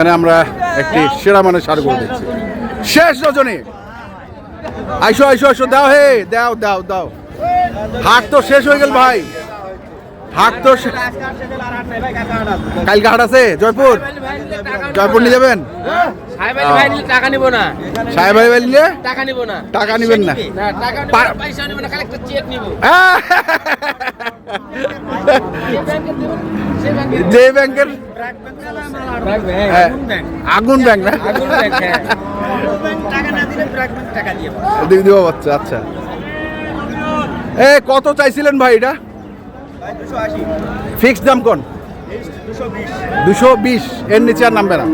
এখানে আমরা একটি সেরা মানের সার গরু দেখছি শেষ রজনী। আইসো আইসো আইসো দাও হে দাও দাও দাও। হাট তো শেষ হয়ে গেল ভাই। হাট তো কালকে হাট আছে জয়পুর। জয়পুর নিয়ে যাবেন? টাকা নিব না। সাহেব ভাই ভাই নিলে টাকা নিব না। টাকা নিবেন না। টাকা পয়সা নিব চেক নিব। যে ব্যাংকের হ্যাঁ, আগুন ব্যাংক না? দিব বাচ্চা আচ্ছা। এ কত চাইছিলেন ভাই এটা? ফিক্সড দাম কোন? দুশো বিশ এর নিচে আর নামবে না।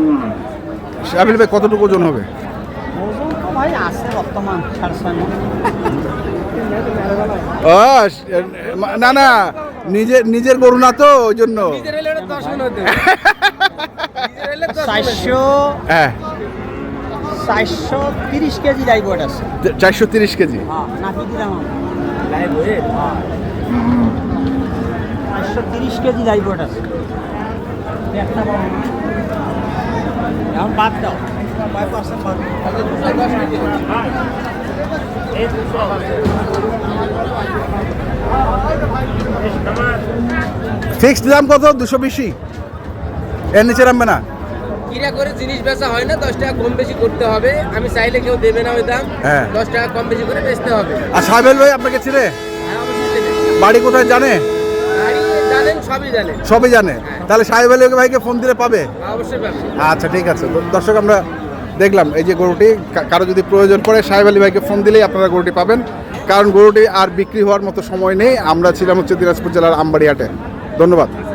শাবিল ভাই কতটুকু ওজন হবে? ভাই আছে বর্তমান। ও না না নিজের নিজের গরু না তো ওই জন্য। হ্যাঁ। চারশো তিরিশ কেজি আছে। চারশো তিরিশ কেজি? হ্যাঁ। চারশো তিরিশ কেজি আছে। একটা বড় না। এখন বাদ দাও। ফাইভ পার্সেন্ট বাদ দাও। ফিক্সড দাম কত? দুশো বেশি এর নিচে নামবে না। কিরা করে জিনিস বেচা হয় না দশ টাকা কম বেশি করতে হবে। আমি চাইলে কেউ দেবে না ওই দাম। হ্যাঁ। দশ টাকা কম বেশি করে বেচতে হবে। আর সাহেবেল ভাই আপনাকে ছিঁড়ে হ্যাঁ। বাড়ি কোথায় জানে? জানেন সবই জানে। তাহলে সাহেব আলী ভাইকে ফোন দিলে পাবে? অবশ্যই আচ্ছা ঠিক আছে। দর্শক আমরা দেখলাম এই যে গরুটি কারও যদি প্রয়োজন পড়ে সাহেব আলী ভাইকে ফোন দিলেই আপনারা গরুটি পাবেন। কারণ গরুটি আর বিক্রি হওয়ার মতো সময় নেই। আমরা ছিলাম হচ্ছে দিনাজপুর জেলার আমবাড়ি হাটে ধন্যবাদ।